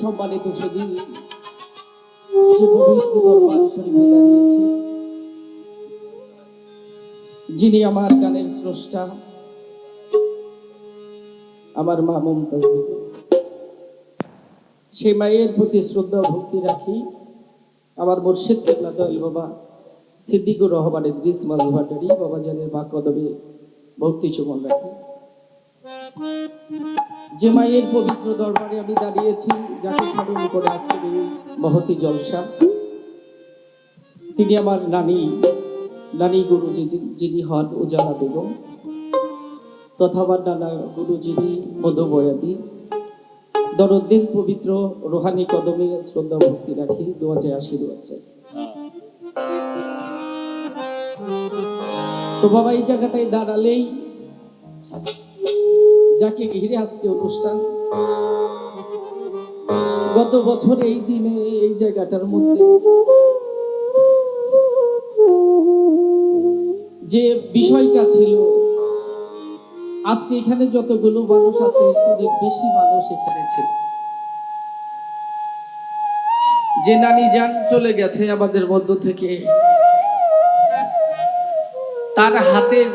সম্মানিত সেদিন যে পবিত্র দরবার শরীফে যিনি আমার গানের স্রষ্টা, আমার মা মমতাজ। সেই মায়ের প্রতি শ্রদ্ধা ভক্তি রাখি আমার মুর্শিদ কেবলা দয়াল বাবা, সিদ্দিকুর রহমানের গ্রিস বাবা জানের বা ভক্তি চুমন রাখি। যে মায়ের পবিত্র দরবারে আমি দাঁড়িয়েছি, যাকে স্মরণ করে আজকের এই মহতি জলসা। তিনি আমার নানি নানি গুরু যিনি হন উজালা বেগম, তথা আমার নানা গুরু যিনি মধুবয়াদি দরদ্দের পবিত্র রোহানি কদমে শ্রদ্ধা ভক্তি রাখি দোয়া চাই আশীর্বাদ চাই। তো বাবা, এই জায়গাটায় দাঁড়ালেই যাকে ঘিরে আজকে অনুষ্ঠান। গত বছর এই দিনে এই জায়গাটার মধ্যে যে বিষয়টা ছিল, আজকে এখানে যতগুলো মানুষ আছে অনেক বেশি মানুষ এখানে ছিল। যে নানি যান চলে গেছে আমাদের মধ্য থেকে, তার হাতের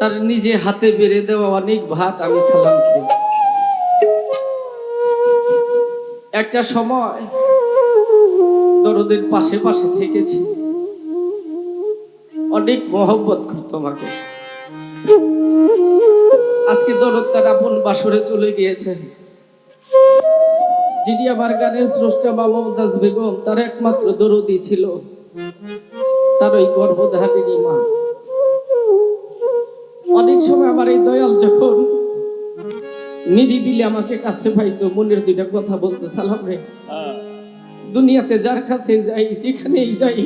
তার নিজে হাতে বেড়ে দেওয়া অনেক ভাত আমি সালাম খেয়েছি একটা সময় দরদের পাশে পাশে থেকেছি। অনেক মহব্বত করতো আমাকে। আজকে দরদ তার আপন বাসরে চলে গিয়েছে। যিনি আমার গানের স্রষ্টা বা মমতাজ বেগম, তার একমাত্র দরদি ছিল। তার ওই গর্ভধারিণী মা। অনেক সময় আমার এই দয়াল যখন নিরিবিলি আমাকে কাছে পাইতো মনের দুইটা কথা বলতো সালাম রে। দুনিয়াতে যার কাছে যাই যেখানেই যাই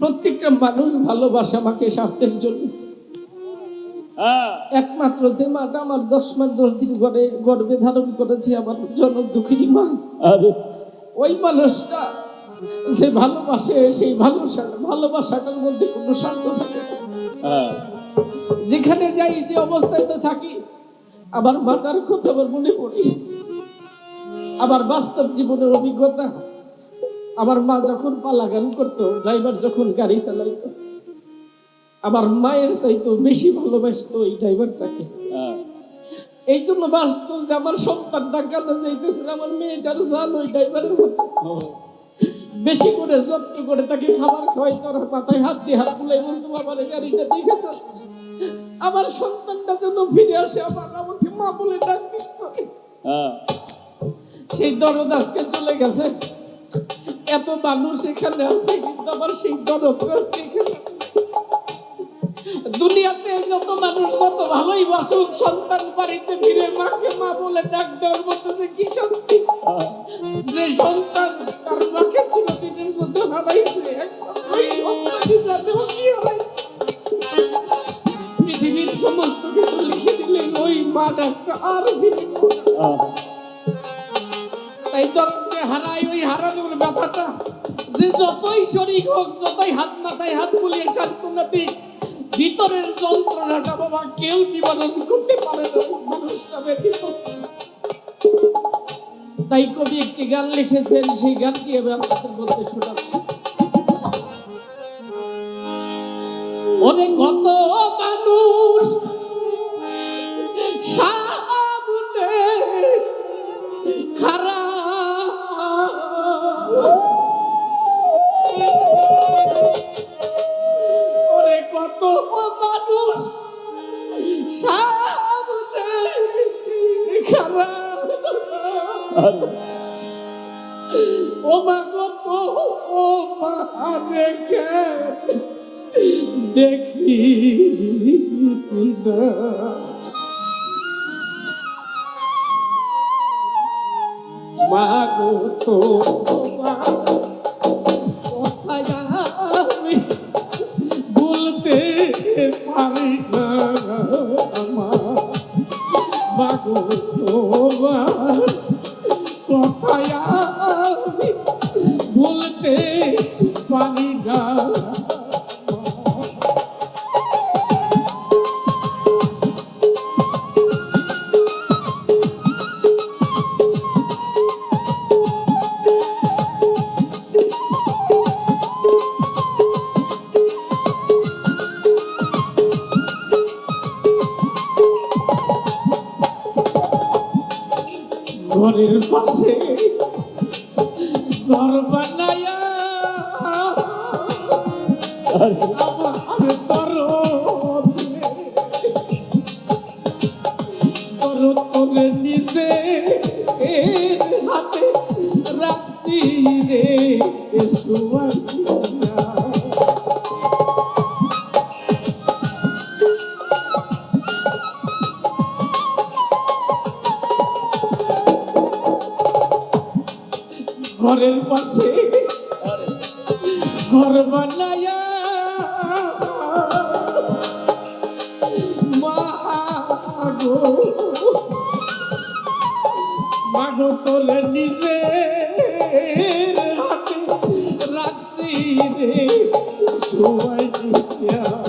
প্রত্যেকটা মানুষ ভালোবাসে আমাকে স্বার্থের জন্য। একমাত্র যে মাটা আমার দশ মাস দশ দিন গড়ে গর্বে ধারণ করেছে আমার জনক দুঃখিনী মা। আরে। ওই মানুষটা যে ভালোবাসে সেই ভালোবাসা ভালোবাসাটার মধ্যে কোনো স্বার্থ থাকে না। হ্যাঁ। যেখানে যাই যে অবস্থায় তো থাকি আবার মাতার কথা আবার মনে পড়ি। আবার বাস্তব জীবনের অভিজ্ঞতা আমার মা যখন পালাগান করতো ড্রাইভার যখন গাড়ি চালাইতো আমার মায়ের চাইতো বেশি ভালোবাসতো এই ড্রাইভারটাকে। হ্যাঁ। এই জন্য বাস্তব যে আমার সন্তানটা কেন যাইতেছে আমার মেয়েটার জান ওই ড্রাইভারের বেশি করে যত্ন করে তাকে খাবার খাওয়াই তার মাথায় হাত দিয়ে হাত বুলাই বলতো এই গাড়িটা দেখেছে? আমার সন্তানটা যেন ফিরে আসে আমার আমাকে মা বলে ডাক হ্যাঁ। সেই দরদ আজকে চলে গেছে। এত মানুষ এখানে আছে কিন্তু আমার সেই দরদ আজকে এখানে দুনিয়াতে যত মানুষ যত ভালোই বাসুক সন্তান বাড়িতে ফিরে মাকে মা বলে ডাক দেওয়ার মধ্যে যে কি শান্তি। যে সন্তান তার মাকে চিরদিনের জন্য হারাইছে। ওই সন্তানই জানে কি হারাইছে। সমস্ত কিছু লিখে দিলে ওই মা আর তাই দরদকে হারাই ওই হারানোর ব্যথাটা। যে যতই শরীর হোক, যতই হাত মাথায় হাত বুলিয়ে সান্ত্বনা ভিতরের যন্ত্রণাটা বাবা কেউ নিবারণ করতে পারে না, মানুষটা ব্যতীত তাই কবি একটি গান লিখেছেন, সেই গানটি আমি আপনাদের বলতে শোনাবো। অনেক কত মানুষ সামনে মাগো তো বলতে পারি না আমার মাগো তোমার ঘরের পাশে ঘর বানায়া। পাশে ঘর বানায়া মাগো মাগো তোলে নিজে হাতে রাখছি রে সবাই দিয়া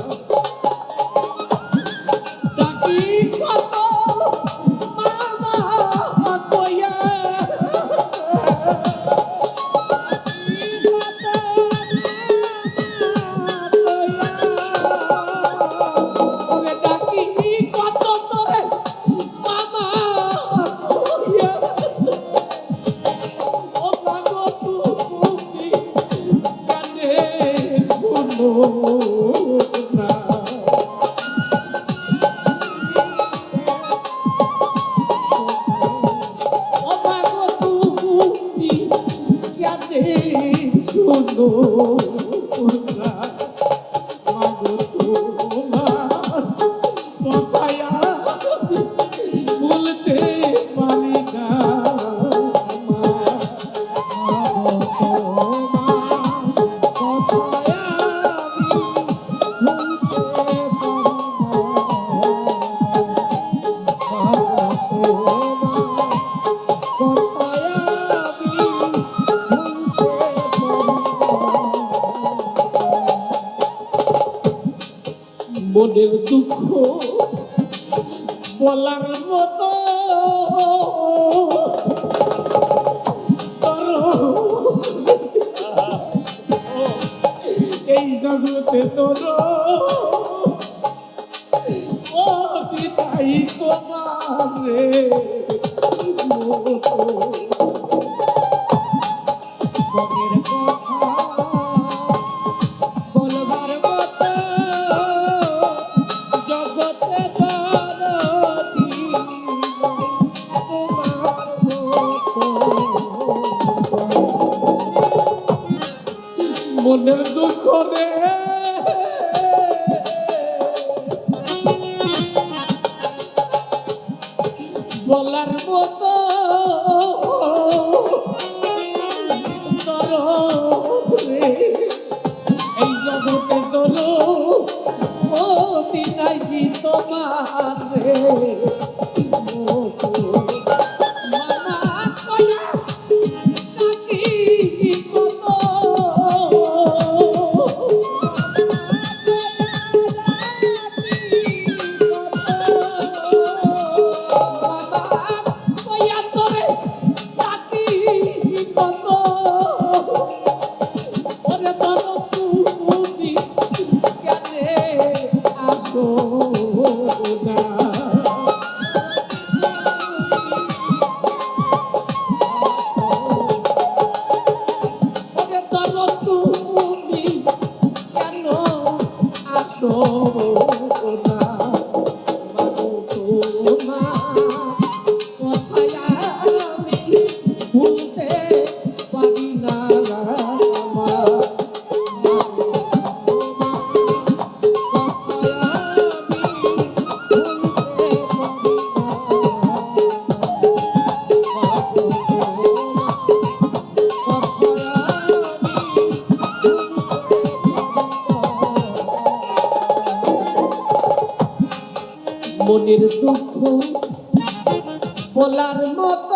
জ্ঞানে শোনো মনের দুঃখ বলার মতো। এই জগতে তোর তোমার রে। রে বলার মতো এই জগতে দোলো মতি নাই তোমার রে। মনের দুঃখ বলার মতো